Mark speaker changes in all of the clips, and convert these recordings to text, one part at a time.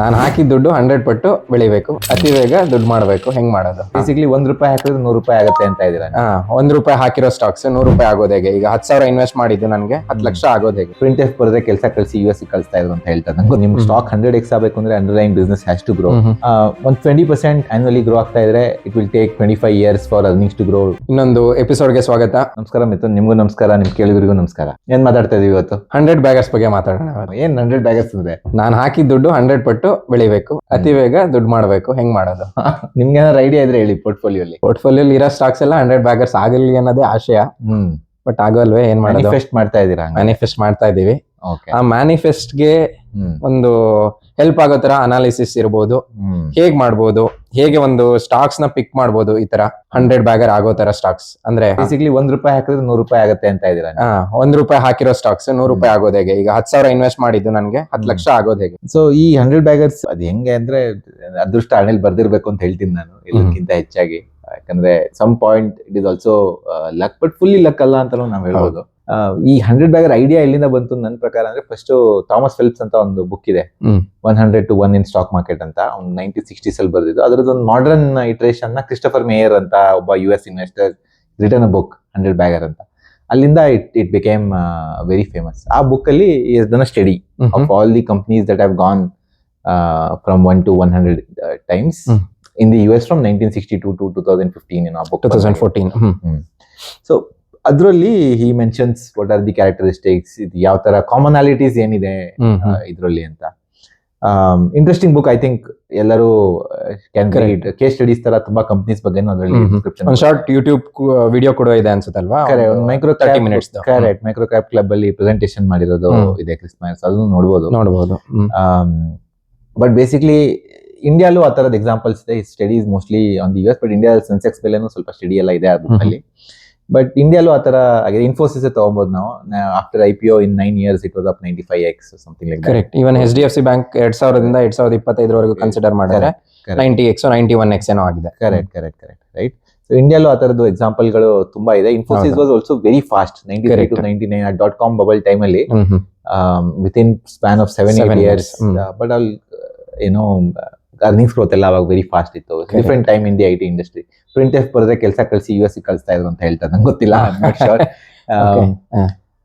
Speaker 1: ನಾನು ಹಾಕಿದ ದುಡ್ಡು ಹಂಡ್ರೆಡ್ ಪಟ್ಟು ಬೆಳಿಬೇಕು. ಅತಿ ಬೇಗ ದುಡ್ಡು ಮಾಡಬೇಕು. ಹೆಂಗ್ ಮಾಡೋದು?
Speaker 2: ಬೇಸಿಕ್ಲಿ ಒಂದ್ ರೂಪಾಯಿ ಹಾಕಿದ್ರೆ ನೂರು ರೂಪಾಯಿ ಆಗುತ್ತೆ ಅಂತ ಇದೀರ
Speaker 1: ಹಾ ಒಂದ್ ರೂಪಾಯಿ ಹಾಕಿರೋ ಸ್ಟಾಕ್ಸ್ ನೂರು ರೂಪಾಯಿ ಆಗೋದು ಹೇಗೆ? ಈಗ ಹತ್ತು ಸಾವಿರ ಇನ್ವೆಸ್ಟ್ ಮಾಡಿದ್ದು ನನಗೆ ಹತ್ತು ಲಕ್ಷ ಆಗೋದು ಹೇಗೆ?
Speaker 2: ಪ್ರಿಂಟ್ ಎಫ್ ಬರೆದ್ರೆ ಕೆಲಸ ಕಳಿಸಿ ಯು ಎಸ್ ಕಳಿಸ್ತಾ ಇದ್ರು ಅಂತ ಹೇಳ್ತಾರೆ. ನಂಗೆ ನಿಮ್ಗೆ ಸ್ಟಾಕ್ ಹಂಡ್ರೆಡ್ ಎಕ್ಸ್ ಆಗಬೇಕು ಅಂದ್ರೆ underline business has to grow ಒಂದು ಟ್ವೆಂಟಿ ಪರ್ಸೆಂಟ್ ಆನ್ಯುವಲಿ ಗ್ರೋ ಆಗ್ತಾ ಇದ್ರೆ it will take twenty five years for earnings to grow
Speaker 1: ಇನ್ನೊಂದು ಎಪಿಸೋಡ್ಗೆ ಸ್ವಾಗತ.
Speaker 2: ನಮಸ್ಕಾರ ಮಿಥುನ್ ನಿಮ್ಗೂ ನಮಸ್ಕಾರ ನಿಮ್ ಕೇಳಿದ್ರಿಗೂ ನಮಸ್ಕಾರ. ಏನ್ ಮಾತಾಡ್ತಾ ಇದೀವಿ ಇವತ್ತು?
Speaker 1: ಹಂಡ್ರೆಡ್ ಬ್ಯಾಗರ್ಸ್ ಬಗ್ಗೆ ಮಾತಾಡೋಣ.
Speaker 2: ಏನ್ ಹಂಡ್ರೆಡ್ ಬ್ಯಾಗರ್ಸ್ ಅಂದ್ರೆ
Speaker 1: ನಾನು ಹಾಕಿದ ದುಡ್ಡು ಹಂಡ್ರೆಡ್ ಪಟ್ಟು ಬೆಳಿಬೇಕು. ಅತಿ ಬೇಗ ದುಡ್ಡು ಮಾಡಬೇಕು. ಹೆಂಗ್ ಮಾಡೋದು?
Speaker 2: ನಿಮ್ಗೆ ಏನಾದ್ರು ಐಡಿಯಾ ಇದ್ರೆ ಹೇಳಿ ಪೋರ್ಟ್ಫೋಲಿಯೋಲಿ
Speaker 1: ಪೋರ್ಟ್ಫೋಲಿಯೋಲಿ ಇರೋ ಸ್ಟಾಕ್ಸ್ ಎಲ್ಲ ಹಂಡ್ರೆಡ್ ಬ್ಯಾಗರ್ಸ್ ಆಗಲಿ ಅನ್ನೋದೇ ಆಶಯ.
Speaker 2: ಹ್ಮ್.
Speaker 1: ಬಟ್ ಆಗಲ್ವೇ ಏನ್ ಮಾಡೋದು?
Speaker 2: ಮ್ಯಾನಿಫೆಸ್ಟ್ ಮಾಡ್ತಾ ಇದೀರಾ
Speaker 1: ಮ್ಯಾನಿಫೆಸ್ಟ್ ಮಾಡ್ತಾ ಇದೀವಿ. ಆ ಮ್ಯಾನಿಫೆಸ್ಟ್ಗೆ
Speaker 2: ಗೆ
Speaker 1: ಒಂದು ಹೆಲ್ಪ್ ಆಗೋ ತರ ಅನಾಲಿಸಿಸ್ ಇರ್ಬೋದು. ಹೇಗ್ ಮಾಡ್ಬೋದು? ಹೇಗೆ ಒಂದು ಸ್ಟಾಕ್ಸ್ನ ಪಿಕ್ ಮಾಡ್ಬೋದು ಈ ತರ? ಹಂಡ್ರೆಡ್ ಬ್ಯಾಗರ್ ಆಗೋ ತರ ಸ್ಟಾಕ್ಸ್ ಅಂದ್ರೆ
Speaker 2: ಬೇಸಿಕ್ಲಿ ಒಂದ್ ರೂಪಾಯಿ ಹಾಕಿದ್ರೆ ನೂರು ರೂಪಾಯಿ ಆಗುತ್ತೆ ಅಂತ ಇದೀರ
Speaker 1: ಒಂದ್ ರೂಪಾಯಿ ಹಾಕಿರೋ ಸ್ಟಾಕ್ಸ್ ನೂರು ರೂಪಾಯಿ ಆಗೋದು ಹೇಗೆ? ಈಗ ಹತ್ತು ಸಾವಿರ ಇನ್ವೆಸ್ಟ್ ಮಾಡಿದ್ದು ನನಗೆ ಹತ್ತು ಲಕ್ಷ ಆಗೋದು ಹೇಗೆ?
Speaker 2: ಸೊ ಈ ಹಂಡ್ರೆಡ್ ಬ್ಯಾಗರ್ಸ್ ಅದ್ ಹೆಂಗೆ ಅಂದ್ರೆ ಅದೃಷ್ಟ ಹಣ್ಣಲ್ಲಿ ಬರ್ದಿರ್ಬೇಕು ಅಂತ ಹೇಳ್ತೀನಿ ನಾನು ಇದಕ್ಕಿಂತ ಹೆಚ್ಚಾಗಿ. ಯಾಕಂದ್ರೆ some point it is also luck but fully luck ಅಲ್ಲ ಅಂತ ನಾವು ಹೇಳ್ಬೋದು. ಈ ಹಂಡ್ರೆಡ್ ಬ್ಯಾಗರ್ ಐಡಿಯಾ ಎಲ್ಲಿಂದ ಬಂತು ನನ್ನ ಪ್ರಕಾರ ಅಂದ್ರೆ ಫಸ್ಟ್ ಥಾಮಸ್ ಫೆಲ್ಪ್ಸ್ ಅಂತ ಒಂದು ಬುಕ್ ಇದೆ. One hundred to one in stock market ಅಂತ. ಒಂದು ನೈನ್ಟಿ ಸಿಕ್ಸ್ಟೀಸ್ ಅಲ್ಲಿ ಬರೆದಿದ್ದು. ಅದರದ್ದು ಒಂದು ಮಾಡರ್ನ್ ಇಟ್ರೇಷನ್ನ ಕ್ರಿಸ್ಟಫರ್ ಮೇಯರ್ ಅಂತ ಒಬ್ಬ U S investor return a book hundred bagger ಅಂತ. ಅಲ್ಲಿಂದ it it became very famous ಆ ಬುಕ್ ಅಲ್ಲಿ is Dhan study of all the companies that have gone one from 1 to 100 you times
Speaker 1: from
Speaker 2: in the US to 1962 to 2015 in ಆ book.
Speaker 1: Two thousand fourteen
Speaker 2: So ಅದರಲ್ಲಿ he mentions what are the characteristics ಇದು ಯಾವ ತರ commonalities ಏನಿದೆ ಇದರಲ್ಲಿ ಅಂತ. Interesting book I think ಎಲ್ಲರೂ. Case studies ತರ ತುಂಬಾ ಕಂಪ್ನೀಸ್ ಬಗ್ಗೆ ಅದರಲ್ಲಿ
Speaker 1: ಶಾರ್ಟ್ ಯೂಟ್ಯೂಬ್ ವಿಡಿಯೋ ಕೂಡ ಇದೆ ಅನ್ಸುತ್ತಲ್ವಾ?
Speaker 2: Micro
Speaker 1: minutes
Speaker 2: correct micro cap club ಅಲ್ಲಿ ಪ್ರೆಸೆಂಟೇಶನ್ ಮಾಡಿರೋದು ಇದೆ ಕ್ರಿಸ್ಮಸ್ ಅದನ್ನು ನೋಡ್ಬೋದು.
Speaker 1: ನೋಡ್ಬೋದು. ಹ್ಮ್.
Speaker 2: ಬಟ್ ಬೇಸಿಕ್ಲಿ ಇಂಡಿಯಾಲೂ ಆ ಥರದ ಎಕ್ಸಾಂಪಲ್ಸ್ ಇದೆ. Studies mostly on the U S but India Sensex ಬೆಲೆನೂ ಸ್ವಲ್ಪ ಸ್ಟಡಿ ಎಲ್ಲ ಇದೆ ಆ ಬುಕ್ ಅಲ್ಲಿ. ಬಟ್ ಇಂಡಿಯಾಲೂ ಆ ಥರ ಇನ್ಫೋಸಿಸ್ ತಗೊಬೋದು ನಾವು. After I P O in nine years it was up ninety five X something like
Speaker 1: correct even H D F C bank ಎರಡ್ ಸಾವಿರದಿಂದ ಎರಡ್ ಸಾವಿರದ ಇಪ್ಪತ್ತೈದರವರೆಗೂ ಕನ್ಸಿಡರ್ ಮಾಡಿದ್ರೆ. Ninety X ninety one X ಏನೋ ಆಗಿದೆ.
Speaker 2: Correct correct correct right so ಇಂಡಿಯಾಲೂ ಆ ಥರದ್ದು ಎಕ್ಸಾಂಪಲ್ಗಳು ತುಂಬಾ ಇದೆ. Infosys was also very fast ninety three to. Ninety nine dot com bubble ಟೈಮಲ್ಲಿ
Speaker 1: with
Speaker 2: in span of seven. Years. But ಅಲ್ಲಿ ಏನೋ ಅರ್ನಿಂಗ್ಸ್ ಗ್ರೋತ್ ಎಲ್ಲ ಅವಾಗ ವೆರಿ ಫಾಸ್ಟ್ ಇತ್ತು. Different time in the I T industry print F ಬರೆದ್ರೆ ಕೆಲಸ ಕಳಿಸಿ U S ಕಳಿಸ್ತಾ ಇದ್ರು ಅಂತ ಹೇಳ್ತಾರೆ. ನಂಗೆ ಗೊತ್ತಿಲ್ಲ.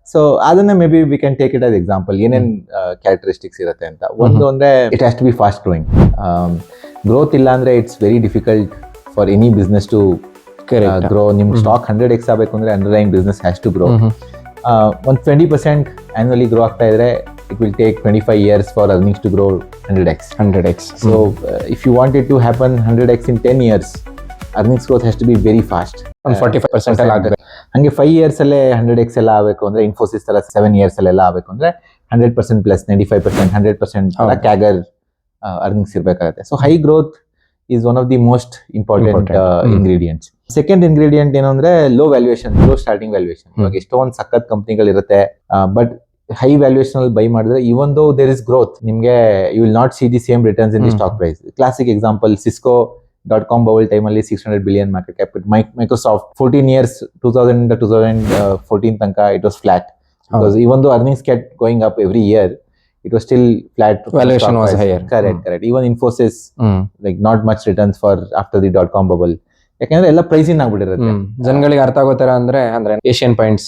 Speaker 2: ಸೊ ಅದನ್ನ maybe we can take it as example ಏನೇನ್ ಕ್ಯಾರೆಕ್ಟರಿಸ್ಟಿಕ್ಸ್ ಇರುತ್ತೆ ಅಂತ. ಒಂದು ಅಂದ್ರೆ it has to be fast growing growth ಇಲ್ಲ ಅಂದ್ರೆ it's very difficult for any business to. Grow ನಿಮ್ ಸ್ಟಾಕ್ ಹಂಡ್ರೆಡ್ ಎಕ್ಸ್ ಆಗಬೇಕು ಅಂದ್ರೆ underline business has to grow. ಒಂದು ಟ್ವೆಂಟಿ ಪರ್ಸೆಂಟ್ ಆನ್ಯುವಲಿ ಗ್ರೋ ಆಗ್ತಾ ಇದ್ರೆ it will take twenty five years for earnings to grow hundred X
Speaker 1: hundred X
Speaker 2: so if you want it to happen hundred X in ten years earnings growth has to be very fast
Speaker 1: ಒಂದು forty five percent ಎಲ್ಲ ಆಗಬೇಕು
Speaker 2: ಹಂಗೆ five years ಅಲ್ಲೇ hundred X ಎಲ್ಲ ಆಗಬೇಕು ಅಂದ್ರೆ ಇನ್ಫೋಸಿಸ್ ತರ seven years ಅಲ್ಲೆಲ್ಲ ಆಗಬೇಕು ಅಂದ್ರೆ hundred percent plus ninety five percent hundred percent
Speaker 1: ಹೌದು.
Speaker 2: ಕ್ಯಾಗರ್ ಅರ್ನಿಂಗ್ಸ್ ಇರಬೇಕಾಗುತ್ತೆ. So high growth is one of the most important
Speaker 1: Important. Hmm.
Speaker 2: Ingredients second ingredient ಏನು ಅಂದ್ರೆ low valuation low starting valuation
Speaker 1: hmm.
Speaker 2: ಇವಾಗ ಎಷ್ಟೊಂದು ಸಖತ್ ಕಂಪ್ನಿಗಳಿರುತ್ತೆ ಬಟ್ ಹೈ ವ್ಯಾಲ್ಯೂಯೇಷನ್ ಅಲ್ಲಿ buy ಮಾಡಿದ್ರೆ even though there is growth ನಿಮಗೆ you will not see the same returns in the stock price classic example Cisco dot com bubble ಅಲ್ಲಿ six hundred billion market cap Microsoft fourteen years two thousand two thousand fourteen ತನಕ it was flat because even though earnings kept going up every year it was still flat
Speaker 1: was.
Speaker 2: Correct correct even Infosys like not much returns for after the dot com bubble ಯಾಕಂದ್ರೆ ಎಲ್ಲ ಪ್ರೈಸಿನ್ ಆಗ್ಬಿಟ್ಟಿರುತ್ತೆ.
Speaker 1: ಜನಗಳಿಗೆ ಅರ್ಥ ಆಗೋ ತರ ಅಂದ್ರೆ ಅಂದ್ರೆ Asian points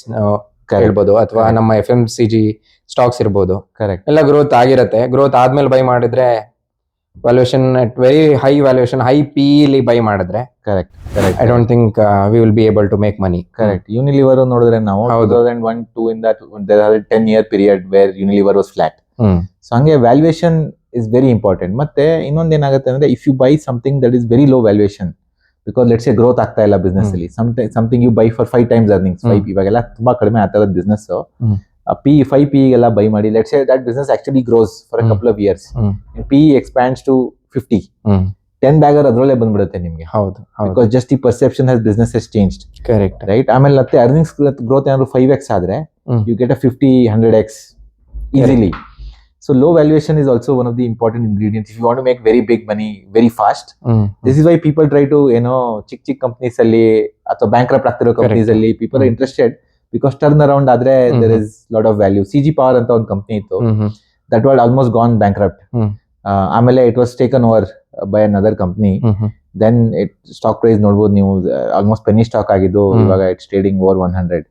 Speaker 1: ಹೇಳ್ಬೋದು ಅಥವಾ ನಮ್ಮ F M C G stocks ಇರ್ಬೋದು.
Speaker 2: ಕರೆಕ್ಟ್
Speaker 1: ಎಲ್ಲ ಗ್ರೋತ್ ಆಗಿರುತ್ತೆ. ಗ್ರೋತ್ ಆದ್ಮೇಲೆ ಬೈ ಮಾಡಿದ್ರೆ valuation at very high valuation high P ಲಿ ಬೈ ಮಾಡಿದ್ರೆ
Speaker 2: correct correct I
Speaker 1: don't think we will be able to make money
Speaker 2: correct Unilever ನೋಡಿದ್ರೆ ನಾವು two. Thousand one two ಇಂದ ten year period where Unilever was flat so ಹಂಗೆ valuation is very important ಮತ್ತೆ ಇನ್ನೊಂದು ಏನಾಗುತ್ತೆ ಅಂದ್ರೆ if you buy something that is very low valuation because let's a growth ಆಗ್ತಾ ಇಲ್ಲ ಬಿಸ್ನೆಸ್. ಅಲ್ಲಿ something you buy for five times earnings five. ಇವಾಗೆಲ್ಲ ತುಂಬಾ ಕಡಿಮೆ ಆ ಥರದ ಬಿಸ್ನೆಸ್. ಪಿ ಫೈವ್ ಪಿ ಎಲ್ಲ ಬೈ ಮಾಡಿ let's that business actually grows for. Couple of years. P expands to fifty ten bagger ಅದರಲ್ಲೇ ಬಂದ್ಬಿಡುತ್ತೆ ನಿಮಗೆ.
Speaker 1: ಹೌದು
Speaker 2: ಬಿಕಾಸ್ ಜಸ್ಟ್ ಈ perception has business is change
Speaker 1: correct
Speaker 2: right ಆಮೇಲೆ ಮತ್ತೆ ಅರ್ನಿಂಗ್ಸ್ ಗ್ರೋತ್ ಏನಾದ್ರು ಫೈವ್ ಎಕ್ಸ್ ಆದ್ರೆ you get a fifty hundred X easily so low valuation is also one of the important ingredients if you want to make very big money very fast
Speaker 1: hmm.
Speaker 2: This is why people try to ಏನೋ ಚಿಕ್ ಚಿಕ್ companies ಅಲ್ಲಿ ಅಥವಾ bank ಆಗ್ತಿರೋ companies ಅಲ್ಲಿ people are interested because turn around ಆದ್ರೆ there is lot of value C G power ಅಂತ ಒಂದು ಕಂಪ್ನಿ ಇತ್ತು. That was almost gone bank ಆಮೇಲೆ it was taken over by another company then it stock price ನೋಡ್ಬೋದು ನೀವು almost penny stock ಆಗಿದ್ದು. ಇವಾಗ it's trading over one hundred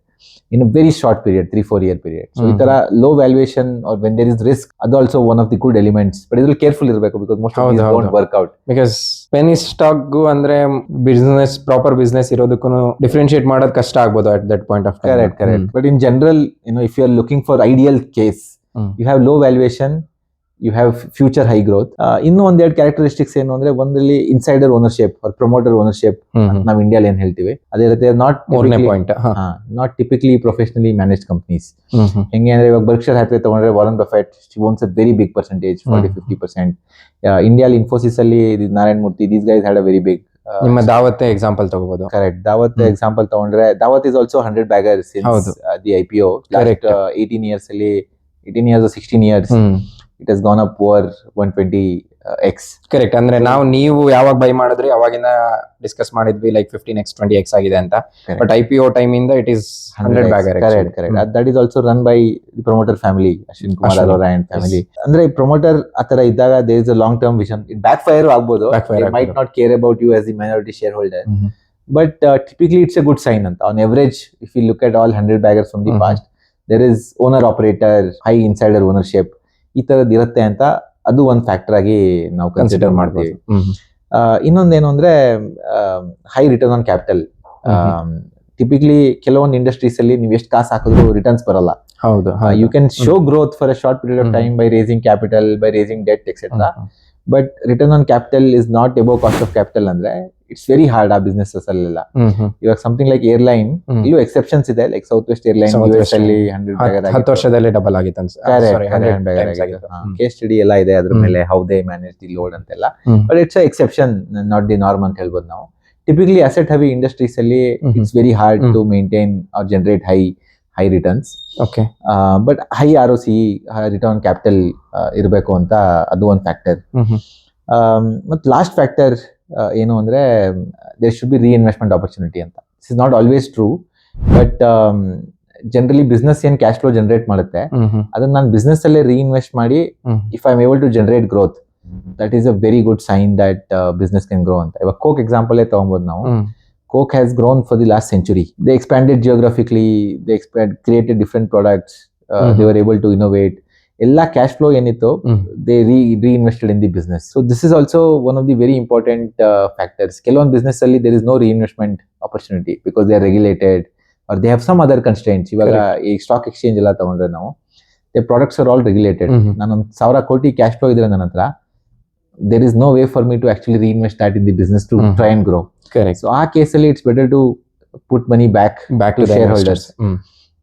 Speaker 2: in a very short period, three, four year period. So,
Speaker 1: mm-hmm.
Speaker 2: if there are low valuation or when there is risk, that's also one of the good elements. But it will carefully,
Speaker 1: Rebecca,
Speaker 2: because
Speaker 1: most
Speaker 2: of these
Speaker 1: don't work out. Because penny stock go under business, proper business, you know, differentiate model at
Speaker 2: that point of time. Correct, correct. Mm. But in general, you know, if you
Speaker 1: are
Speaker 2: looking for ideal case, mm. you have low valuation, you have future high growth ಇನ್ನೂ ಒಂದೆರಡು characteristics ಏನು ಅಂದ್ರೆ ಒಂದಲ್ಲಿ insider ownership ಅವ್ರ promoter ownership ನಾವು ಇಂಡಿಯಾಲಿ ಏನ್ ಹೇಳ್ತೀವಿ? ಅದೇ ರೀತಿ not
Speaker 1: point
Speaker 2: not typically professionally manage companies ಹೆಂಗೆ ಅಂದ್ರೆ ಇವಾಗ ಬರ್ಕ್ಷರ್ ಹ್ಯಾಥ್ವೇ ತಗೊಂಡ್ರೆ Warren Buffett owns a very big percentage forty. Fifty percent ಇಂಡಿಯಾಲಿ ಇನ್ಫೋಸಿಸ್ ಅಲ್ಲಿ Narayana Murthy these guys had a very big
Speaker 1: ನಿಮ್ಮ ದಾವತ್ ಎಕ್ಸಾಂಪಲ್ ತಗೋಬಹುದು
Speaker 2: ಕರೆಕ್ಟ್ ದಾವತ್. ಎಕ್ಸಾಂಪಲ್ ತಗೊಂಡ್ರೆ Daawat is also hundred bagger. The I P O
Speaker 1: correct
Speaker 2: eighteen years ಅಲ್ಲಿ eighteen years sixteen years it has gone up over one twenty x
Speaker 1: correct ಅಂದ್ರೆ ನಾವು ನೀವು ಯಾವಾಗ buy ಮಾಡಿದ್ರಿ ಅವಾಗಿಂದ ಡಿಸ್ಕಸ್ ಮಾಡಿದ್ವಿ like fifteen X twenty X ಆಗಿದೆ ಅಂತ. But I P O time ಇಂದ it is hundred bag
Speaker 2: correct correct that is also run by promoter family Ashwin Kumar ಅವರ ಅಂಡ್ ಫ್ಯಾಮಿಲಿ ಅಂದ್ರೆ ಪ್ರಮೋಟರ್ ಆತರ ಇದ್ದಾಗ there is a long term vision it back fire ಆಗ್ಬೋದು. Might. Not care about you as the minority share holder but typically it's a good sign ಅಂತ. On average if you look at all hundred baggers from the. Past there is owner operator high insider ownership ಈ ತರದ್ ಇರುತ್ತೆ ಅಂತ ಅದು ಒಂದು factor ಆಗಿ ನಾವು
Speaker 1: consider
Speaker 2: ಮಾಡ್ತೀವಿ. ಇನ್ನೊಂದೇನು ಅಂದ್ರೆ high return on capital typically ಕೆಲವೊಂದು ಇಂಡಸ್ಟ್ರೀಸ್ ಅಲ್ಲಿ ನೀವು ಎಷ್ಟು ಕಾಸು ಹಾಕಿದ್ರು ರಿಟರ್ನ್ಸ್ ಬರಲ್ಲ.
Speaker 1: ಹೌದು
Speaker 2: you can show growth for a short period of. Time by raising capital by raising debt etcetera but return on capital is not above cost of capital ಅಂದ್ರೆ it's very hard ಆ business ಅಲ್ಲೆಲ್ಲ. ಇವಾಗ something like airline. ಇಲ್ಲೂ exceptions ಇದೆ like south West airline
Speaker 1: US
Speaker 2: ಅಲ್ಲಿ
Speaker 1: ಹತ್ತು ವರ್ಷದಲ್ಲಿ double ಆಗಿತ್ತು
Speaker 2: ಕೇಸ್ ಸ್ಟಡಿ ಎಲ್ಲ ಇದೆ ಅದ್ರ. ಮೇಲೆ how they manage the load ಅಂತೆಲ್ಲ. But it's exception not the norm ಅಂತ ಹೇಳ್ಬೋದು ನಾವು. ಟಿಪಿಕಲಿ ಅಸೆಟ್ ಹೆವಿ ಇಂಡಸ್ಟ್ರೀಸ್ ಅಲ್ಲಿ it's very hard to maintain or generate high high returns
Speaker 1: okay
Speaker 2: but high R O C return capital ಇರಬೇಕು ಅಂತ ಅದು ಒಂದು factor ಮತ್ತು ಲಾಸ್ಟ್ ಫ್ಯಾಕ್ಟರ್ ಏನು ಅಂದ್ರೆ there should be reinvestment opportunity ಅಂತ. This is not always true but generally business ಏನು cash flow generate ಮಾಡುತ್ತೆ ಅದನ್ನ ನಾನು ಬಿಸ್ನೆಸ್ ಅಲ್ಲೇ ರೀಇನ್ವೆಸ್ಟ್ ಮಾಡಿ if I am able to generate growth that is a very good sign that business can grow ಅಂತ. ಇವಾಗ Coke example ತಗೊಬೋದು ನಾವು. Coke has grown for the last century they expanded geographically they expand created different products they they able to innovate. ಎಲ್ಲ cash flow ಏನಿತ್ತು they re reinvested in the business so this is also one of the very important factors ಕೆಲವೊಂದು business ಅಲ್ಲಿ there is no reinvestment opportunity because they are regulated or they have some other constants ಇವಾಗ ಈ stock exchange ಎಲ್ಲ ತಗೊಂಡ್ರೆ ನಾವು they products are all regulated ನಾನೊಂದು ಸಾವಿರ ಕೋಟಿ ಕ್ಯಾಶ್ ಫ್ಲೋ ಇದ್ರೆ ನನ್ನ ಹತ್ರ there is no way for me to actually reinvest that in the business to
Speaker 1: Mhm.
Speaker 2: Try and grow
Speaker 1: correct
Speaker 2: so ಆ ಕೇಸಲ್ಲಿ it's better to put money back
Speaker 1: back
Speaker 2: to
Speaker 1: to
Speaker 2: shareholders.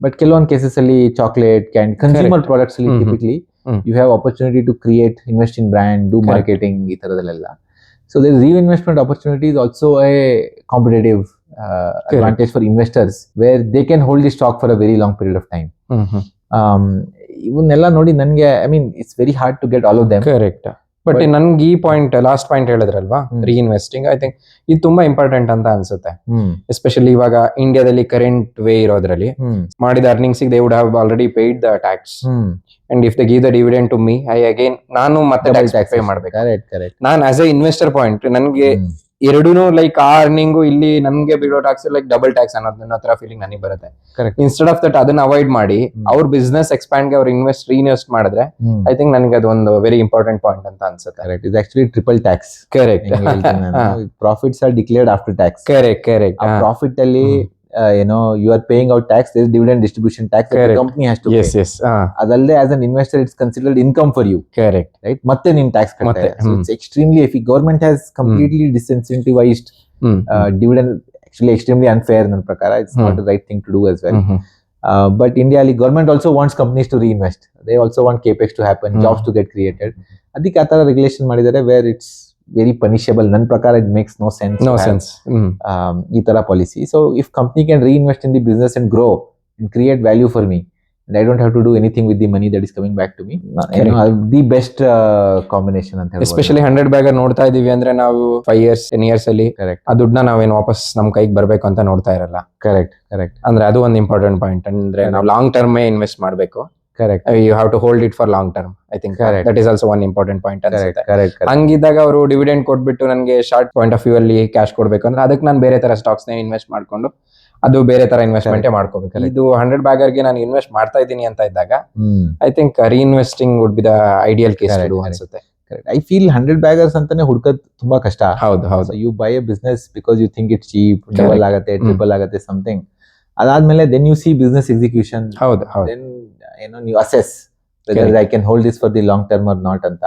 Speaker 2: But ಕೆಲವೊಂದು cases ಅಲ್ಲಿ chocolate ಕ್ಯಾಂಡ್ consumer products ಅಲ್ಲಿ
Speaker 1: Mhm.
Speaker 2: Typically
Speaker 1: Mhm.
Speaker 2: You have opportunity to create invest in brand do
Speaker 1: Correct.
Speaker 2: Marketing ಈ ತರದಲ್ಲೆಲ್ಲ so there reinvestment opportunity is also a competitive advantage for investors where they can hold the stock for a very long period of time ಇವನ್ನೆಲ್ಲ ನೋಡಿ ನನಗೆ I mean it's very hard to get all of them
Speaker 1: correct but ನನ್ಗೆ ಈ point last point ಹೇಳಿದ್ರಲ್ವಾ?
Speaker 2: ರೀ
Speaker 1: ರೀಇನ್ವೆಸ್ಟಿಂಗ್ I think ಇದು ತುಂಬಾ important ಅಂತ ಅನ್ಸುತ್ತೆ. ಎಸ್ಪೆಷಲಿ ಇವಾಗ ಇಂಡಿಯಾದಲ್ಲಿ ಕರೆಂಟ್ ವೇ ಇರೋದ್ರಲ್ಲಿ ಮಾಡಿದ earnings they would have already paid the tax and if they give the dividend to me I again ನಾನು ಮತ್ತೆ ಟ್ಯಾಕ್ಸ್ ಪೇ ಮಾಡ್ಬೇಕು. ನಾನು ಆಸ್ ಎ ಇನ್ವೆಸ್ಟರ್ ಪಾಯಿಂಟ್ ನನ್ಗೆ ಎರಡೂನು ಲೈಕ್ ಆ ಅರ್ನಿಂಗು ಇಲ್ಲಿ ನನ್ಗೆ ಬೀಳೋ ಟ್ಯಾಕ್ಸ್ ಲೈಕ್ ಡಬಲ್ ಟ್ಯಾಕ್ಸ್ ಅನ್ನೋದು ನನ್ನ ಹತ್ರ ಫೀಲಿಂಗ್ ನನಗೆ ಬರುತ್ತೆ.
Speaker 2: ಕರೆಕ್ಟ್
Speaker 1: ಇನ್ಸ್ಟೆಡ್ ಆಫ್ ದಟ್ ಅದನ್ನ ಅವಾಯ್ಡ್ ಮಾಡಿ ಅವ್ರ ಬಿಸ್ನೆಸ್ ಎಕ್ಸ್ಪ್ಯಾಂಡ್ಗೆ ಅವ್ರು ಇನ್ವೆಸ್ಟ್ ರೀಇನ್ವೆಸ್ಟ್ ಮಾಡಿದ್ರೆ ಐ ಥಿಂಕ್ ನನಗೆ ಅದೊಂದು ವೆರಿ ಇಂಪಾರ್ಟೆಂಟ್ ಪಾಯಿಂಟ್ ಅಂತ ಅನ್ಸುತ್ತೆ.
Speaker 2: ಕರೆಕ್ಟ್ ಇದು actually triple tax
Speaker 1: correct
Speaker 2: profits are declared after tax
Speaker 1: correct correct
Speaker 2: profit ಅಲ್ಲಿ ಏನೋ you are paying out tax dividend distribution tax
Speaker 1: Correct.
Speaker 2: Company has to
Speaker 1: S S
Speaker 2: ಅದಲ್ಲದೆ as an investor it's considered income for you
Speaker 1: correct
Speaker 2: right ಮತ್ತೆ ನಿನ್ tax
Speaker 1: ಮತ್ತೆ, hmm.
Speaker 2: It's extremely ಎಫಿ government has completely disincentivised
Speaker 1: hmm
Speaker 2: dividend actually extremely unfair ನನ್ನ ಪ್ರಕಾರ it's not right thing to do as well.
Speaker 1: Hmm
Speaker 2: but India ಅಲ್ಲಿ government also wants companies to reinvest they also want capex to happen
Speaker 1: hmm.
Speaker 2: Jobs to get created ಅದಕ್ಕೆ ಆ ತರ regulation ಮಾಡಿದ್ದಾರೆ where it's very punishable ನನ್ನ ಪ್ರಕಾರ it makes no sense
Speaker 1: no sense
Speaker 2: ಈ ತರ policy so if company can reinvest in the business and grow and create value for me I don't have to do anything with the money that is coming back to me the best combination ಅಂತ
Speaker 1: especially hundred bag ನೋಡ್ತಾ ಇದೀವಿ ಅಂದ್ರೆ ನಾವು five years ten years ಅಲ್ಲಿ
Speaker 2: correct
Speaker 1: ಆ ದುಡ್ಡನ್ನ ನಾವೇನು ವಾಪಸ್ ನಮ್ ಕೈಗೆ ಬರಬೇಕು ಅಂತ ನೋಡ್ತಾ ಇರಲ್ಲ.
Speaker 2: ಕರೆಕ್ಟ್ ಕರೆಕ್ಟ್
Speaker 1: ಅಂದ್ರೆ ಅದು ಒಂದು ಇಂಪಾರ್ಟೆಂಟ್ ಪಾಯಿಂಟ್ ಅಂದ್ರೆ ನಾವು ಲಾಂಗ್ ಟರ್ಮ್ ಇನ್ವೆಸ್ಟ್ ಮಾಡ್ಬೇಕು.
Speaker 2: Correct
Speaker 1: you have to hold it for long term I think. That is also one important point
Speaker 2: correct correct
Speaker 1: ಹಂಗಿದ್ದಾಗ ಅವರು ಡಿವಿಡೆಂಡ್ ಕೊಟ್ಬಿಟ್ಟು ನನಗೆ ಶಾರ್ಟ್ ಪಾಯಿಂಟ್ ಆಫ್ ವ್ಯೂ ಅಲ್ಲಿ ಕ್ಯಾಶ್ ಕೊಡಬೇಕು ಅಂದ್ರೆ ಅದಕ್ಕೆ ನಾನು ಬೇರೆ ತರ ಸ್ಟಾಕ್ಸ್ನ ಇನ್ವೆಸ್ಟ್ ಮಾಡ್ಕೊಂಡು ಅದು ಬೇರೆ ತರ ಇನ್ವೆಸ್ಟ್ಮೆಂಟ್. ಮಾಡ್ಕೋಬೇಕು. ಇದು ಹಂಡ್ರೆಡ್ ಬ್ಯಾಗರ್ಗೆ ನಾನು ಇನ್ವೆಸ್ಟ್ ಮಾಡ್ತಾ ಇದ್ದೀನಿ ಅಂತ ಇದ್ದಾಗ I think reinvesting would be the ideal case. ಅನ್ಸುತ್ತೆ.
Speaker 2: Correct I feel hundred baggers ಅಂತಾನೆ ಹುಡ್ಕೋದ್ ತುಂಬಾ ಕಷ್ಟ.
Speaker 1: ಹೌದು ಹೌದು.
Speaker 2: You buy a business because you think it cheap double ಆಗುತ್ತೆ ಟ್ರಿಬಲ್ ಆಗುತ್ತೆ ಸಮಥಿಂಗ್ ಅದಾದ್ಮೇಲೆ then you see business execution
Speaker 1: ಹೌದು ಹೌದು.
Speaker 2: ಏನೋ ನೀವು assess. I can hold this for the long term or not ಅಂತ.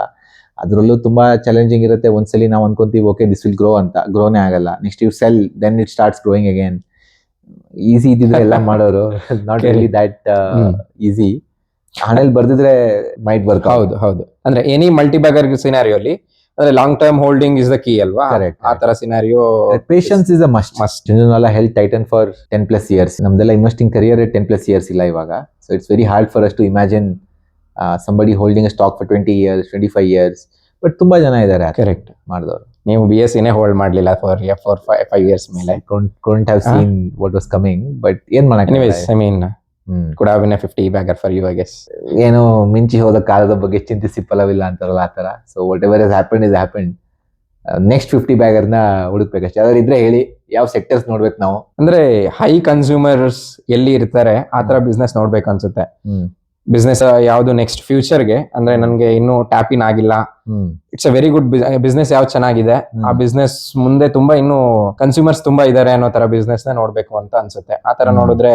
Speaker 2: ಅದರಲ್ಲೂ ತುಂಬಾ ಚಾಲೆಂಜಿಂಗ್ ಇರುತ್ತೆ. ಒಂದ್ಸಲಿ ನಾವು ಅನ್ಕೊಂತೀವಿ ಓಕೆ ದಿಸ್ ವಿಲ್ ಗ್ರೋ ಅಂತ. ಗ್ರೋನೇ ಆಗಲ್ಲ. Next you sell then it starts growing again easy ಇದ್ದಿದ್ರೆ ಎಲ್ಲ ಮಾಡೋರು. Not really that
Speaker 1: hmm.
Speaker 2: Easy ಹಣೆಲ್ ಬರ್ದಿದ್ರೆ ಮೈಟ್ ವರ್ಕ್
Speaker 1: ಹೌದು ಹೌದು. ಅಂದ್ರೆ ಎನಿ ಮಲ್ಟಿಬ್ಯಾಗರ್ ಸಿನಾರಿಯೋಲಿ ಅಂದ್ರೆ long term holding is the key ಅಲ್ವಾ?
Speaker 2: Correct,
Speaker 1: ಆ ತರ scenario
Speaker 2: patience is a must
Speaker 1: must
Speaker 2: ಎಲ್ಲ health tighten for ten plus years ನಮ್ದೆಲ್ಲ investing career ten plus years ಇಲ್ಲ ಇವಾಗ. So it's very hard for us to imagine somebody holding stock for twenty years twenty five years but ತುಂಬಾ ಜನ ಇದ್ದಾರೆ
Speaker 1: correct
Speaker 2: ಮಾಡಿದವರು.
Speaker 1: ನೀವು B S ಸಿನೇ hold ಮಾಡಲಿಲ್ಲ ಫಾರ್ ಫಾರ್ ಫೈವ್ ಇಯರ್ಸ್ ಮೇಲೆ.
Speaker 2: ಡೋಂಟ್ ಹ್ಯಾವ್
Speaker 1: ಹಾ?
Speaker 2: Seen what was coming but ಏನ್ ಮಾಡಕ್
Speaker 1: anyways I mean could have been fifty bagger for you I guess
Speaker 2: ಏನೋ ಮಿಂಚಿ ಹೋದ ಕಾಲದ ಬಗ್ಗೆ ಚಿಂತಿಸಿ ಫಲವಿಲ್ಲ ಅಂತಾರಲ್ಲ ಆ ತರ so whatever is happen is happen next fifty ಬ್ಯಾಗರ್ನ ಹುಡುಕ್ಬೇಕಷ್ಟೇ. ಯಾವ್ದಾದ್ರು ಇದ್ರೆ ಹೇಳಿ ಯಾವ ಸೆಕ್ಟರ್ಸ್ ನೋಡ್ಬೇಕು ನಾವು?
Speaker 1: ಅಂದ್ರೆ ಹೈ ಕನ್ಸ್ಯೂಮರ್ಸ್ ಎಲ್ಲಿ ಇರ್ತಾರೆ ಆ ತರ ಬಿಸ್ನೆಸ್ ನೋಡ್ಬೇಕು ಅನ್ಸುತ್ತೆ. ಬಿಸ್ನೆಸ್ ಯಾವ್ದು ನೆಕ್ಸ್ಟ್ ಫ್ಯೂಚರ್ಗೆ ಅಂದ್ರೆ ನನ್ಗೆ ಇನ್ನೂ ಟ್ಯಾಪ್ ಇನ್ ಆಗಿಲ್ಲ. It's a very good business ಯಾವ್ದು ಚೆನ್ನಾಗಿದೆ ಆ ಬಿಸ್ನೆಸ್ ಮುಂದೆ ತುಂಬಾ ಇನ್ನು ಕನ್ಸ್ಯೂಮರ್ಸ್ ತುಂಬಾ ಇದಾರೆ ಅನ್ನೋ ತರ ಬಿಸ್ನೆಸ್ನ ನೋಡ್ಬೇಕು ಅಂತ ಅನ್ಸುತ್ತೆ. ಆ ತರ ನೋಡಿದ್ರೆ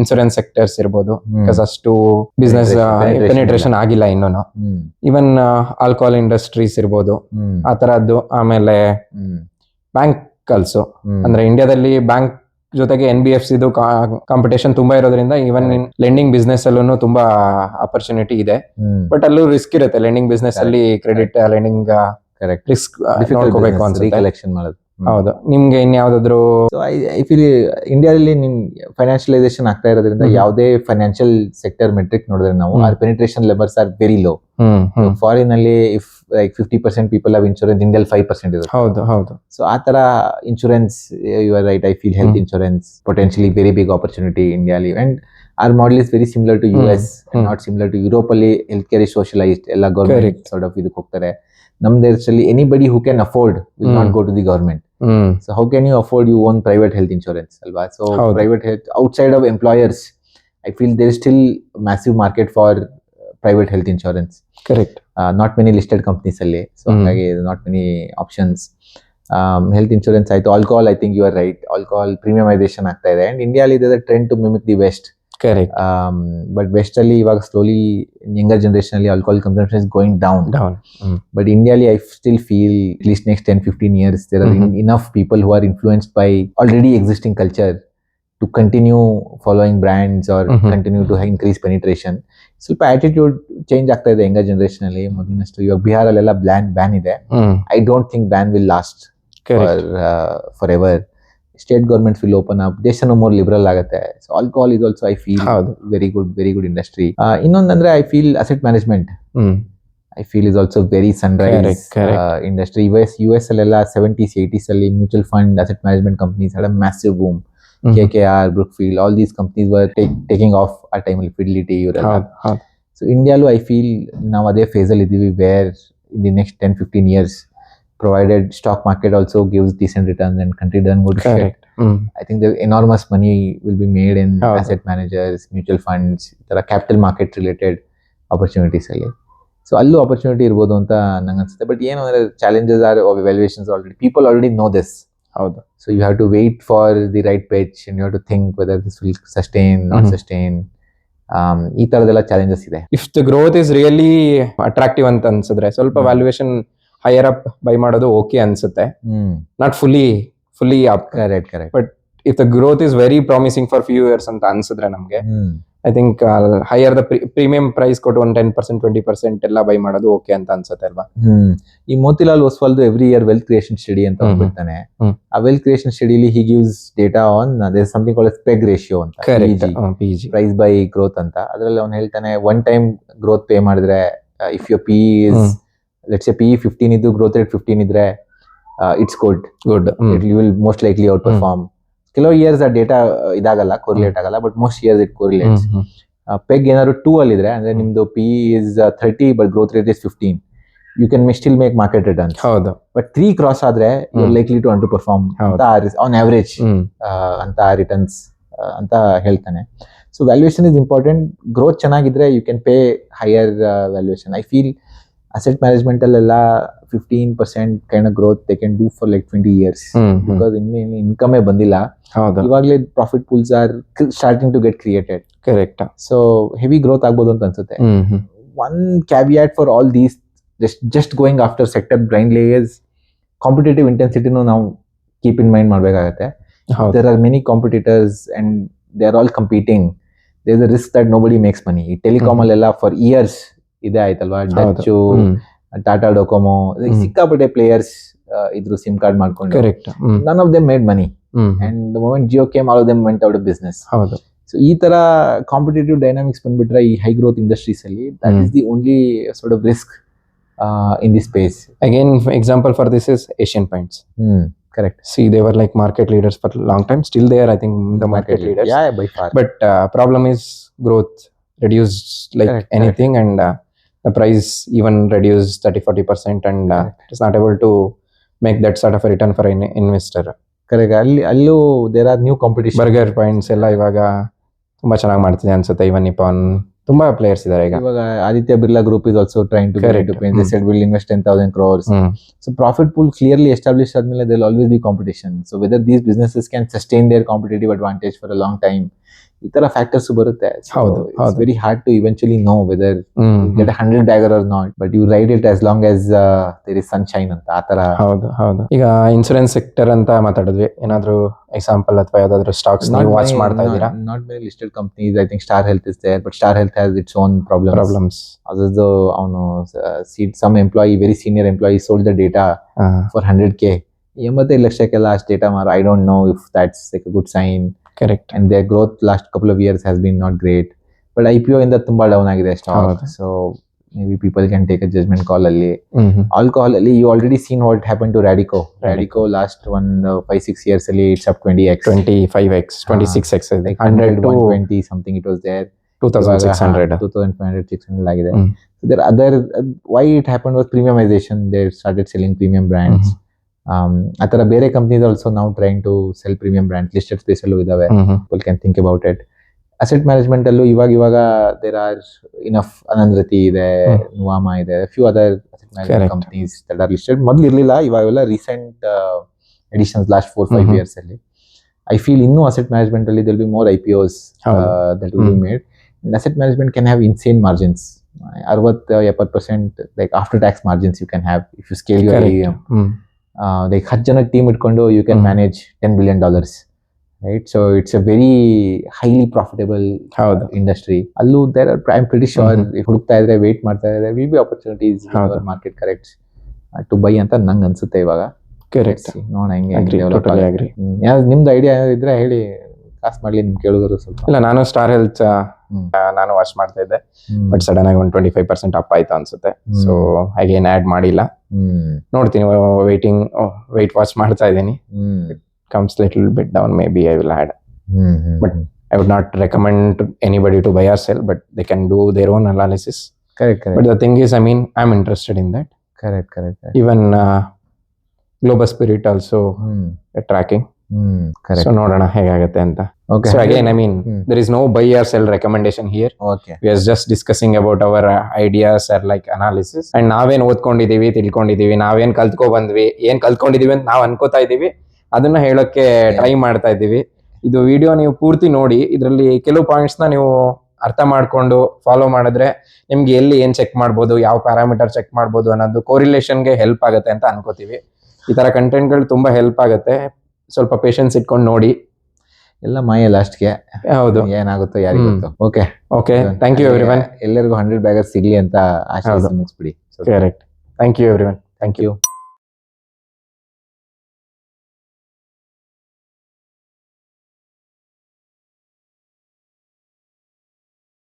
Speaker 1: ಇನ್ಸೂರೆನ್ಸ್ ಸೆಕ್ಟರ್ಸ್ ಇರ್ಬೋದು. ಬಿಕಾಸ್ ಅಷ್ಟು ಬಿಸ್ನೆಸ್ ಪೆನಿಟ್ರೇಷನ್ ಆಗಿಲ್ಲ ಇನ್ನೂ. ಈವನ್ ಆಲ್ಕೋಹಾಲ್ ಇಂಡಸ್ಟ್ರೀಸ್ ಇರ್ಬೋದು ಆ ತರದ್ದು ಆಮೇಲೆ
Speaker 2: ಬ್ಯಾಂಕಲ್ಸ್
Speaker 1: ಬ್ಯಾಂಕ್ ಕಲ್ಸು ಅಂದ್ರೆ ಇಂಡಿಯಾದಲ್ಲಿ ಬ್ಯಾಂಕ್ ಜೊತೆಗೆ ಎನ್ ಬಿ ಎಫ್ ಸಿದು ಕಾಂಪಿಟೇಷನ್ ತುಂಬಾ ಇರೋದ್ರಿಂದ ಈವನ್ ಲೆಂಡಿಂಗ್ ಬಿಸ್ನೆಸ್ ಅಲ್ಲೂ ತುಂಬಾ ಅಪರ್ಚುನಿಟಿ ಇದೆ. ಬಟ್ ಅಲ್ಲೂ ರಿಸ್ಕ್ ಇರುತ್ತೆ ಲೆಂಡಿಂಗ್ ಬಿಸ್ನೆಸ್ ಅಲ್ಲಿ ಕ್ರೆಡಿಟ್ ಲೆಂಡಿಂಗ್. ರಿಸ್ಕ್
Speaker 2: business, ಮಾಡೋದು.
Speaker 1: ಹೌದು. ನಿಮ್ಗೆ ಇನ್ಯಾವ್ದಾದ್ರು
Speaker 2: ಸೊ ಐ ಫೀಲ್ ಇಂಡಿಯಾದಲ್ಲಿ ನಿಮ್ ಫೈನಾನ್ಷಿಯಲೈಸೇಷನ್ ಆಗ್ತಾ ಇರೋದ್ರಿಂದ. ಯಾವುದೇ ಫೈನಾನ್ಷಿಯಲ್ ಸೆಕ್ಟರ್ ಮೆಟ್ರಿಕ್ ನೋಡಿದ್ರೆ ನಾವು. Our penetration levels are very low foreign ಅಲ್ಲಿ if like fifty percent people of insurance ಇಂಡಿಯಲ್ ಫೈವ್ ಪರ್ಸೆಂಟ್ ಇರುತ್ತೆ.
Speaker 1: ಹೌದು ಹೌದು.
Speaker 2: ಸೊ ಆ ತರ insurance you are right I feel health insurance potentially very big opportunity ಇಂಡಿಯಾಲಿ and our model is very similar to U. S not similar to Europe ಅಲ್ಲಿ health care socialised ಎಲ್ಲ government. Sort of ಇದಕ್ಕೆ ಹೋಗ್ತಾರೆ. ನಮ್ ದೇಶದಲ್ಲಿ anybody who can afford will not go to the government so how can you afford you own private health insurance ಅಲ್ವಾ so
Speaker 1: ಹೌದು.
Speaker 2: Private health outside of employers I feel there still massive market for private health insurance
Speaker 1: correct
Speaker 2: not many listed companies ಅಲ್ಲಿ so
Speaker 1: hmm.
Speaker 2: ಹಾಗಾಗಿ not many options health insurance ಆಯ್ತು alcohol I think you are right alcohol premiumisation ಆಗ್ತಾ ಇದೆ. And ಇಂಡಿಯಾಲಿ ಇದೆ trend to mimic the west
Speaker 1: Correct.
Speaker 2: Um, but Westerly, slowly younger generation, alcohol consumption is going down. Down. Mm.
Speaker 1: Mm.
Speaker 2: But India, I still feel at least next 10 15 years, there are mm-hmm. enough people who are influenced by already existing culture to continue following brands or
Speaker 1: mm-hmm.
Speaker 2: continue to mm-hmm. increase penetration. ಸ್ವಲ್ಪ attitude change ಆಗ್ತಾ ಇದೆ younger generation ಅಲ್ಲಿ ಮೊದಲಿನಷ್ಟು ಇವಾಗ ಬಿಹಾರಲ್ಲೆಲ್ಲ ಬ್ಲ್ಯಾನ್ ban ಇದೆ I don't think ban will last for forever. State government will open up ದೇಶನೂ ಮೋರ್ ಲಿಬರಲ್ ಆಗುತ್ತೆ. So alcohol is also I feel very good very good industry ಇನ್ನೊಂದಂದ್ರೆ I feel asset management I feel is also very sunrise. Industry U S U S ಅಲ್ಲೆಲ್ಲ seventies eighties ಅಲ್ಲಿ mutual fund asset management companies had massive boom. K K R Brookfield all these companies were taking off ಆ ಟೈಮಲ್ಲಿ fidelity ಇವರೆಲ್ಲ. So ಇಂಡಿಯಾಲೂ I feel ನಾವು ಅದೇ ಫೇಸಲ್ಲಿ ಇದ್ದೀವಿ where in the next ten fifteen years provided stock market also gives decent returns and country done good
Speaker 1: correct hmm
Speaker 2: I think the enormous money will be made in
Speaker 1: ಹೌದು.
Speaker 2: Asset managers mutual funds ಈ ಥರ capital market related opportunities ಅಲ್ಲಿ so ಅಲ್ಲೂ opportunity ಇರ್ಬೋದು ಅಂತ ನಂಗೆ ಅನ್ಸುತ್ತೆ. But ಏನು ಅಂದರೆ challenges are valuations already people already know this
Speaker 1: ಹೌದು.
Speaker 2: So you have to wait for the right page you have to think whether this will sustain not. Sustain ಈ ಥರದ್ದೆಲ್ಲ ಚಾಲೆಂಜಸ್ ಇದೆ.
Speaker 1: If the growth is really attractive ಅಂತ ಅನ್ಸಿದ್ರೆ ಸ್ವಲ್ಪ. Valuation higher up buy ಮಾಡೋದು okay ಅನ್ಸುತ್ತೆ. Not fully fully up
Speaker 2: correct correct
Speaker 1: if the growth is very promising for few years ಅಂತ ಅನ್ಸಿದ್ರೆ ನಮಗೆ I think higher the premium price ಕೊಟ್ಟು ಒಂದು ಟೆನ್ ಪರ್ಸೆಂಟ್ ಟ್ವೆಂಟಿ ಪರ್ಸೆಂಟ್ ಎಲ್ಲ ಬೈ ಮಾಡೋದು okay ಅಂತ ಅನ್ಸುತ್ತೆ ಅಲ್ವಾ?
Speaker 2: ಈ ಮೋತಿಲಾಲ್ ಒಸ್ವಾಲ್ದು every year wealth creation study ಅಂತ. ಬಿಡ್ತಾನೆ ಆ ವೆಲ್ತ್ ಕ್ರಿಯೇಷನ್ ಸ್ಟಡಿಲಿ ಹಿ ಗಿವ್ಸ್ ಡೇಟಾ ಆನ್ ಅದೇ ಸಮಥಿಂಗ್ ಕಾಲ್ ಸ್ಪೆಗ್ ರೇಷಿಯೋ ಅಂತ. ಪ್ರೈಸ್ ಬೈ ಗ್ರೋತ್ ಅಂತ. ಅದರಲ್ಲಿ ಅವ್ನು ಹೇಳ್ತಾನೆ ಒನ್ ಟೈಮ್ ಗ್ರೋತ್ ಪೇ ಮಾಡಿದ್ರೆ if you P is
Speaker 1: hmm.
Speaker 2: A P fifteen ಇದ್ದು ಗ್ರೋತ್ ರೇಟ್ ಫಿಫ್ಟೀನ್ ಇದ್ರೆ it's good
Speaker 1: good
Speaker 2: it will most likely outperform ಕೆಲವು ಇಯರ್ಸ್ ಆ ಡೇಟಾ ಇದಾಗಲ್ಲ ಕೋರಿಲೇಟ್ ಆಗಲ್ಲ but most years it correlates PEG ಏನಾದ್ರು two ಅಲ್ಲಿ ಇದ್ರೆ ಅಂದ್ರೆ ನಿಮ್ದು P is thirty but growth rate is fifteen you can may still make market return
Speaker 1: ಹೌದು.
Speaker 2: ಬಟ್ ತ್ರೀ ಕ್ರಾಸ್ ಆದ್ರೆ
Speaker 1: you
Speaker 2: likely to underperform. ಅಂತ on average ಅಂತ returns ಅಂತ ಹೇಳ್ತಾನೆ. So valuation is important growth ಚೆನ್ನಾಗಿದ್ರೆ you can pay higher valuation I feel asset management ಅಲ್ಲೆಲ್ಲ fifteen percent kind growth they can do for like twenty years
Speaker 1: hmm hmm.
Speaker 2: Because ಇನ್ನೇನು ಇನ್ಕಮೇ ಬಂದಿಲ್ಲ. ಇವಾಗಲೇ profit pools are starting to get created
Speaker 1: correct
Speaker 2: so heavy growth ಆಗ್ಬೋದು ಅಂತ ಅನ್ಸುತ್ತೆ.
Speaker 1: One caveat
Speaker 2: one caveat for all just just after going after sector competitive ಇಂಟೆನ್ಸಿಟಿನೂ competitive intensity ನು ನಾವು ಕೀಪ್ ಇನ್ ಮೈಂಡ್ ಮಾಡಬೇಕಾಗತ್ತೆ.
Speaker 1: there
Speaker 2: there are many competitors and they are all competing there a risk that nobody makes money ಈ telecom
Speaker 1: ಹ್ಮ್.
Speaker 2: ಅಲ್ಲೆಲ್ಲ for years ಇದೇ ಆಯ್ತಲ್ವಾ ಡಚ್ಚು Tata Docomo ಸಿಕ್ಕಾಪಟ್ಟೆ ಪ್ಲೇಯರ್ಸ್ ಇದ್ರು ಸಿಮ್ ಕಾರ್ಡ್ ಮಾಡ್ಕೊಂಡು
Speaker 1: correct
Speaker 2: none of them made money and the moment Jio came all of them went out business
Speaker 1: ಹೌದು
Speaker 2: so ಈ ತರ ಕಾಂಪಿಟೇಟಿವ್ ಡೈನಾಮಿಕ್ಸ್ ಬಂದ್ಬಿಟ್ರೆ ಈ ಹೈ ಗ್ರೋತ್ ಇಂಡಸ್ಟ್ರೀಸ್ ಅಲ್ಲಿ that is the only sort of risk in the space
Speaker 1: again example for this is Asian
Speaker 2: Paints correct
Speaker 1: see they were like market leaders for a long time still they are i think the market leaders
Speaker 2: yeah by far
Speaker 1: but uh, problem is growth reduced like
Speaker 2: correct,
Speaker 1: anything correct. and uh, the price even reduced 30 40 percent and uh,
Speaker 2: Correct.
Speaker 1: it's not able to make that sort of a return for an investor.
Speaker 2: Correct ಅಲ್ಲಿ ಅಲ್ಲೂ there are new competition
Speaker 1: burger points ಎಲ್ಲ ಇವಾಗ ತುಂಬಾ ಚೆನ್ನಾಗಿ ಮಾಡ್ತಿದೆ ಅನ್ಸುತ್ತೆ ಇವನ್ ಇಪಾನ್ ತುಂಬಾ players ಇದಾರೆ ಈಗ.
Speaker 2: ಇವಾಗ Aditya Birla group is also trying to
Speaker 1: correct
Speaker 2: they said will invest ten thousand crores
Speaker 1: hmm.
Speaker 2: So profit pool clearly establish ಆದ್ಮೇಲೆ there always be competition so whether these businesses can sustain their competitive advantage for a long time ಈ ತರ factors ಬರುತ್ತೆ.
Speaker 1: ಹೌದು.
Speaker 2: Very hard to eventually know whether get hundred bagger or not but you ride it as long as there is sunshine ಅಂತ ಆ ತರ.
Speaker 1: ಹೌದು ಹೌದು. ಈಗ ಇನ್ಸೂರೆನ್ಸ್ ಸೆಕ್ಟರ್ ಅಂತ ಮಾತಾಡಿದ್ವಿ. ಏನಾದ್ರು ಎಕ್ಸಾಂಪಲ್ ಅಥವಾ ಯಾವ್ದಾದ್ರು ಸ್ಟಾಕ್ಸ್ ನೀವು ವಾಚ್ ಮಾಡ್ತಾ ಇದ್ದೀರಾ?
Speaker 2: Not many listed companies I think star health is there but star health has its own problem
Speaker 1: problems
Speaker 2: ಅದ್ರದ್ದು ಅವನು seat some employee very senior employee sold the data for hundred K ಎಂಬತ್ತೈದು ಲಕ್ಷಕ್ಕೆಲ್ಲ ಅಷ್ಟು ಡೇಟಾ ಮಾರ. I don't know if that's like good sign
Speaker 1: correct
Speaker 2: and there growth last couple of years has been not great but I P O ಇಂದ ತುಂಬಾ down ಆಗಿದೆ stock
Speaker 1: ಹೌದು.
Speaker 2: So maybe people can take a judgement call ಅಲ್ಲಿ
Speaker 1: hmm hmm
Speaker 2: alcohol ಅಲ್ಲಿ you already seen what happen to Radico Radico last ಒಂದು five six years ಅಲ್ಲಿ it's up twenty X
Speaker 1: twenty five X twenty six X
Speaker 2: like
Speaker 1: hundred
Speaker 2: hundred
Speaker 1: to
Speaker 2: one twenty something it was there
Speaker 1: two thousand six hundred
Speaker 2: two thousand five hundred six hundred ಆಗಿದೆ
Speaker 1: hmm.
Speaker 2: There other why it happen was premiumisation there started selling premium brands ಆ ಥರ ಬೇರೆ companies also ನಾವು trying to sell premium brand listed space ಅಲ್ಲೂ ಇದಾವೆ. People can think about it asset management ಅಲ್ಲೂ ಇವಾಗ ಇವಾಗ ದೇರ್ ಆರ್ ಇನಫ್ ಅನಂದ್ರತಿ ಇದೆ
Speaker 1: ಹ್ಮ್.
Speaker 2: ನುವಾಮ ಇದೆ few other asset management
Speaker 1: Correct.
Speaker 2: Companies that are listed ಮೊದಲು ಇರಲಿಲ್ಲ ಇವಾಗೆಲ್ಲ recent additions last four five
Speaker 1: hmm.
Speaker 2: Years ಅಲ್ಲಿ. ಐ ಫೀಲ್ ಇನ್ನೂ ಅಸೆಟ್ ಮ್ಯಾನೇಜ್ಮೆಂಟ್ ಅಲ್ಲಿ there'll be more I P Os
Speaker 1: ಹೌದು.
Speaker 2: That will be
Speaker 1: hmm.
Speaker 2: Made asset management can have insane margins ಅರವತ್ತು ಎಪ್ಪತ್ತು percent like after tax margins you can have if you scale your
Speaker 1: hmm.
Speaker 2: Like ಹತ್ತು ಜನಕ್ಕೆ team ಇಟ್ಕೊಂಡು you can manage ten billion dollars right so it's a very highly profitable
Speaker 1: ಹೌದು.
Speaker 2: Industry ಅಲ್ಲೂ there are I pretty sure. ಹುಡುಕ್ತಾ ಇದ್ರೆ wait ಮಾಡ್ತಾ ಇದ್ರೆ will be opportunities. Market correct to buy ಅಂತ ನಂಗೆ ಅನ್ಸುತ್ತೆ ಇವಾಗ.
Speaker 1: ಕರೆಕ್ಟ್
Speaker 2: ನೋಡೋಣ ಹೆಂಗೆ ನಿಮ್ದು ಐಡಿಯಾ ಇದ್ರೆ ಹೇಳಿ. ಕಾಸು ಮಾಡ್ಲಿ ನಿಮ್ ಕೇಳಿದ್ರು ಸ್ವಲ್ಪ.
Speaker 1: ಇಲ್ಲ ನಾನು ಸ್ಟಾರ್ ಹೆಲ್ತ್ ನಾನು ವಾಶ್ ಮಾಡ್ತಾ ಇದ್ದೆ. ಬಟ್ ಸಡನ್ ಆಗಿ ಒಂದು ಟ್ವೆಂಟಿ ಫೈವ್ ಪರ್ಸೆಂಟ್ ಅಪ್ ಆಯ್ತು ಅನ್ಸುತ್ತೆ. ಸೊ ಅಗೇನ್ ಆ್ಯಡ್ ಮಾಡಿಲ್ಲ. ನೋಡ್ತೀನಿ ವೈಟಿಂಗ್ ವೆಯ್ಟ್ ವಾಚ್ ಮಾಡ್ತಾ ಇದ್ದೀನಿ. Comes little bit down maybe I will add
Speaker 2: but I
Speaker 1: But- I would not recommend anybody to buy or sell, but they can do their own but
Speaker 2: the thing
Speaker 1: But I mean I am interested in that correct correct
Speaker 2: even global spirit
Speaker 1: also uh, So ನೋಡೋಣ ಹೇಗಾಗುತ್ತೆ ಅಂತ.
Speaker 2: Okay
Speaker 1: So again, I mean,
Speaker 2: Hmm.
Speaker 1: there is no buy or sell recommendation here.
Speaker 2: Okay.
Speaker 1: We are just discussing about are like analysis and like analysis. And ನಾವೇನ್ ಓದ್ಕೊಂಡಿದೀವಿ ತಿಳ್ಕೊಂಡಿದೀವಿ ನಾವೇನ್ ಕಲ್ತ್ಕೊ ಬಂದ್ವಿ ಏನ್ ಕಲ್ತ್ಕೊಂಡಿದೀವಿ ಅಂತ ನಾವ್ ಅನ್ಕೋತಾ ಇದೀವಿ ಅದನ್ನ ಹೇಳೋಕೆ ಟ್ರೈ ಮಾಡ್ತಾ ಇದೀವಿ ಇದು ವಿಡಿಯೋ ನೀವು ಪೂರ್ತಿ ನೋಡಿ ಇದರಲ್ಲಿ ಕೆಲವು ಪಾಯಿಂಟ್ಸ್ನ ನೀವು ಅರ್ಥ ಮಾಡ್ಕೊಂಡು ಫಾಲೋ ಮಾಡಿದ್ರೆ ನಿಮ್ಗೆ ಎಲ್ಲಿ ಏನ್ ಚೆಕ್ ಮಾಡ್ಬೋದು ಯಾವ ಪ್ಯಾರಾಮೀಟರ್ ಚೆಕ್ ಮಾಡ್ಬೋದು ಅನ್ನೋದು ಕೋರಿಲೇಷನ್ಗೆ ಹೆಲ್ಪ್ ಆಗುತ್ತೆ ಅಂತ ಅನ್ಕೋತೀವಿ ಈ ತರ ಕಂಟೆಂಟ್ಗಳು ತುಂಬಾ ಹೆಲ್ಪ್ ಆಗುತ್ತೆ ಸ್ವಲ್ಪ ಪೇಷನ್ಸ್ ಇಟ್ಕೊಂಡು ನೋಡಿ.
Speaker 2: ಎಲ್ಲ ಮಾಯ ಲಾಸ್ಟ್ಗೆ
Speaker 1: ಹೌದು.
Speaker 2: ಏನಾಗುತ್ತೋ ಯಾರಿಗೂ okay
Speaker 1: okay thank you everyone
Speaker 2: ಎಲ್ಲರಿಗೂ ಹಂಡ್ರೆಡ್ ಬ್ಯಾಗರ್ ಸಿಗ್ಲಿ ಅಂತ
Speaker 1: ಆಶೀರ್ವಾದ.
Speaker 2: ಮುಗಿಸ್ಬಿಡಿ.
Speaker 1: Correct thank you everyone thank you